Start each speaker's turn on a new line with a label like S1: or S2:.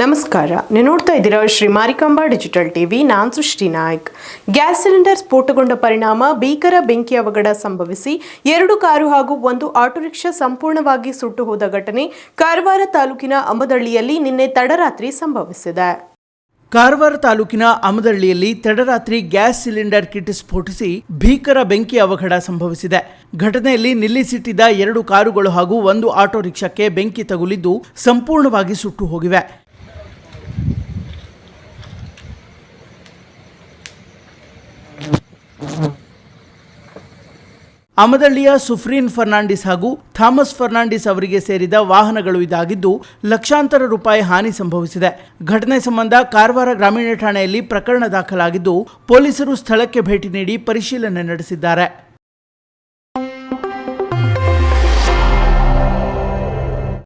S1: ನಮಸ್ಕಾರ. ನೀವು ನೋಡ್ತಾ ಇದ್ದೀರಾ ಶ್ರೀ ಮಾರಿಕಾಂಬಾ ಡಿಜಿಟಲ್ ಟಿವಿ. ನಾನು ಸೃಷ್ಟಿ ನಾಯ್ಕ್. ಗ್ಯಾಸ್ ಸಿಲಿಂಡರ್ ಸ್ಫೋಟಗೊಂಡ ಪರಿಣಾಮ ಭೀಕರ ಬೆಂಕಿ ಅವಘಡ ಸಂಭವಿಸಿ ಎರಡು ಕಾರು ಹಾಗೂ ಒಂದು ಆಟೋ ರಿಕ್ಷಾ ಸಂಪೂರ್ಣವಾಗಿ ಸುಟ್ಟು ಹೋದ ಘಟನೆ ಕಾರವಾರ ತಾಲೂಕಿನ ಅಂಬದಳ್ಳಿಯಲ್ಲಿ ನಿನ್ನೆ ತಡರಾತ್ರಿ ಸಂಭವಿಸಿದೆ.
S2: ಕಾರವಾರ ತಾಲೂಕಿನ ಅಮದಳ್ಳಿಯಲ್ಲಿ ತಡರಾತ್ರಿ ಗ್ಯಾಸ್ ಸಿಲಿಂಡರ್ ಕಿಟ್ ಸ್ಫೋಟಿಸಿ ಭೀಕರ ಬೆಂಕಿ ಅವಘಡ ಸಂಭವಿಸಿದೆ. ಘಟನೆಯಲ್ಲಿ ನಿಲ್ಲಿಸಿಟ್ಟಿದ್ದ ಎರಡು ಕಾರುಗಳು ಹಾಗೂ ಒಂದು ಆಟೋ ರಿಕ್ಷಾಕ್ಕೆ ಬೆಂಕಿ ತಗುಲಿದ್ದು ಸಂಪೂರ್ಣವಾಗಿ ಸುಟ್ಟು ಹೋಗಿವೆ. ಅಮದಳ್ಳಿಯ ಸುಫ್ರೀನ್ ಫರ್ನಾಂಡಿಸ್ ಹಾಗೂ ಥಾಮಸ್ ಫರ್ನಾಂಡಿಸ್ ಅವರಿಗೆ ಸೇರಿದ ವಾಹನಗಳು ಇದಾಗಿದ್ದು, ಲಕ್ಷಾಂತರ ರೂಪಾಯಿ ಹಾನಿ ಸಂಭವಿಸಿದೆ. ಘಟನೆ ಸಂಬಂಧ ಕಾರವಾರ ಗ್ರಾಮೀಣ ಠಾಣೆಯಲ್ಲಿ ಪ್ರಕರಣ ದಾಖಲಾಗಿದ್ದು, ಪೊಲೀಸರು ಸ್ಥಳಕ್ಕೆ ಭೇಟಿ ನೀಡಿ ಪರಿಶೀಲನೆ ನಡೆಸಿದ್ದಾರೆ.